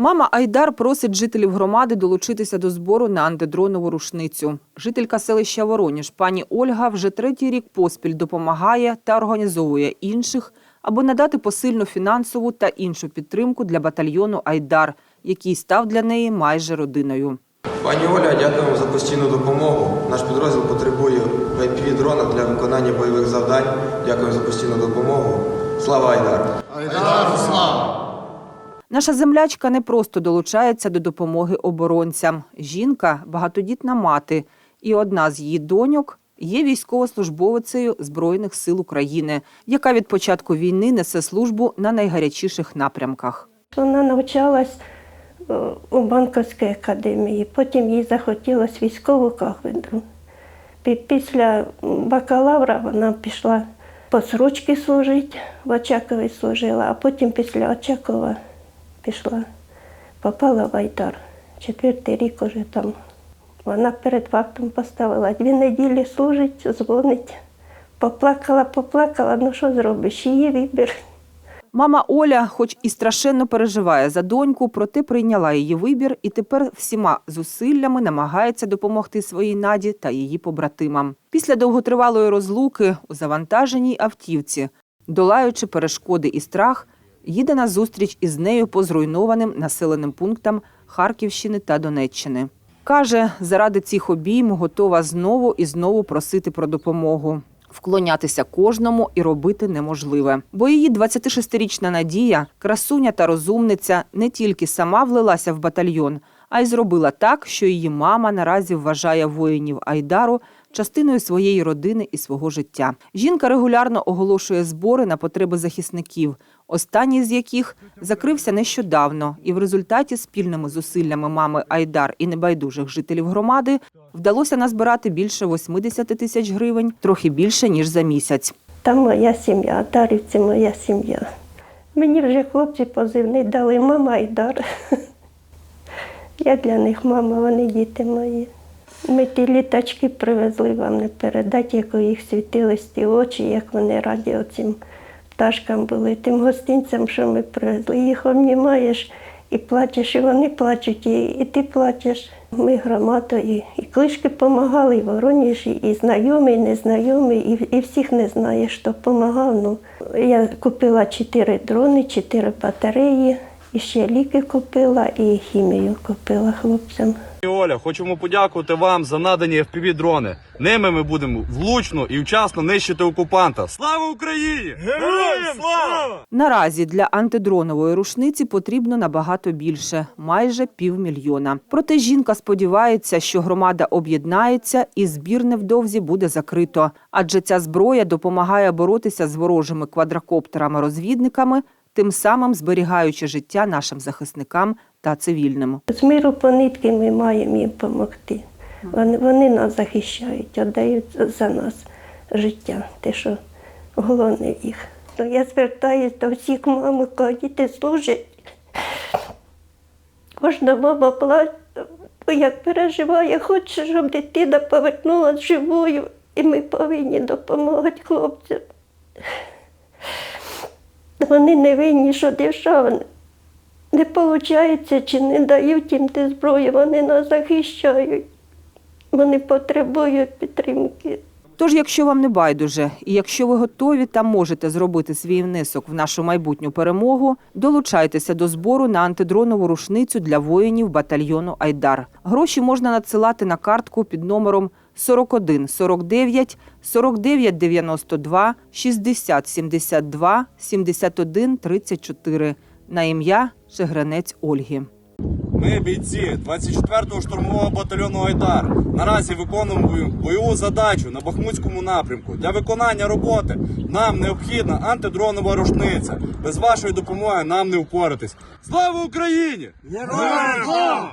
Мама Айдар просить жителів громади долучитися до збору на антидронову рушницю. Жителька селища Вороніж пані Ольга вже третій рік поспіль допомагає та організовує інших, аби надати посильну фінансову та іншу підтримку для батальйону Айдар, який став для неї майже родиною. Пані Оля, дякуємо за постійну допомогу. Наш підрозділ потребує дрона для виконання бойових завдань. Дякуємо за постійну допомогу. Слава Айдар! Наша землячка не просто долучається до допомоги оборонцям. Жінка багатодітна мати, і одна з її доньок є військовослужбовицею Збройних сил України, яка від початку війни несе службу на найгарячіших напрямках. Вона навчалась е, у банківській академії, потім їй захотілося військову кафедру. Після бакалавра вона пішла по срочці служити, в Очакові служила, а потім після Очакова пішла, попала в Айдар. Четвертий рік уже там. Вона перед фактом поставила дві неділі служить, дзвонить. Поплакала, поплакала, ну що зробиш? Її вибір. Мама Оля, хоч і страшенно переживає за доньку, проте прийняла її вибір і тепер всіма зусиллями намагається допомогти своїй наді та її побратимам. Після довготривалої розлуки у завантаженій автівці, долаючи перешкоди і страх, їде на зустріч із нею по зруйнованим населеним пунктам Харківщини та Донеччини. Каже, заради цих обійм готова знову і знову просити про допомогу вклонятися кожному і робити неможливе. Бо її 26-річна Надія, красуня та розумниця, не тільки сама влилася в батальйон, а й зробила так, що її мама наразі вважає воїнів Айдару частиною своєї родини і свого життя. Жінка регулярно оголошує збори на потреби захисників, останній з яких закрився нещодавно, і в результаті спільними зусиллями мами Айдар і небайдужих жителів громади вдалося назбирати більше 80 тисяч гривень, трохи більше ніж за місяць. Там моя сім'я, Дарівці моя сім'я. Мені вже хлопці позивний дали мама і дар. Я для них мама, вони діти мої. Ми ті літачки привезли вам не передати, як у їх світились ті очі, як вони раді оцим пташкам були, тим гостинцям, що ми привезли. Їх обнімаєш і плачеш, і вони плачуть, і, і ти плачеш. Ми громадою, і клишки допомагали, і Воронежі, і знайомі, і незнайомі, і, і всіх не знаєш, хто допомагав. Ну, я купила чотири дрони, чотири батареї, і ще ліки купила, і хімію купила хлопцям. Оля, хочемо подякувати вам за надані fpv дрони. Ними ми будемо влучно і вчасно нищити окупанта. Слава Україні! Героям слава! Наразі для антидронової рушниці потрібно набагато більше майже півмільйона. Проте жінка сподівається, що громада об'єднається і збір невдовзі буде закрито. Адже ця зброя допомагає боротися з ворожими квадрокоптерами-розвідниками, тим самим зберігаючи життя нашим захисникам та цивільним. З миру по нитки ми маємо їм допомогти. Вони, вони нас захищають, віддають за нас життя, те, що головне їх. То я звертаюся до всіх мам, коли діти служать. Кожна мама плаче, як переживає, хоче, щоб дитина повернулася живою, і ми повинні допомагати хлопцям. Вони не винні, що держава не виходить, чи не дають їм ті зброї, вони нас захищають. Вони потребують підтримки. Тож, якщо вам не байдуже, і якщо ви готові та можете зробити свій внесок в нашу майбутню перемогу, долучайтеся до збору на антидронову рушницю для воїнів батальйону Айдар. Гроші можна надсилати на картку під номером 41 49 49 92 60 72 71 34 на ім'я Шегренець Ольги. Ми бійці 24-го штурмового батальйону Айдар. Наразі виконуємо бойову задачу на Бахмутському напрямку. Для виконання роботи нам необхідна антидронова рушниця. Без вашої допомоги нам не впоратись. Слава Україні! Героям слава!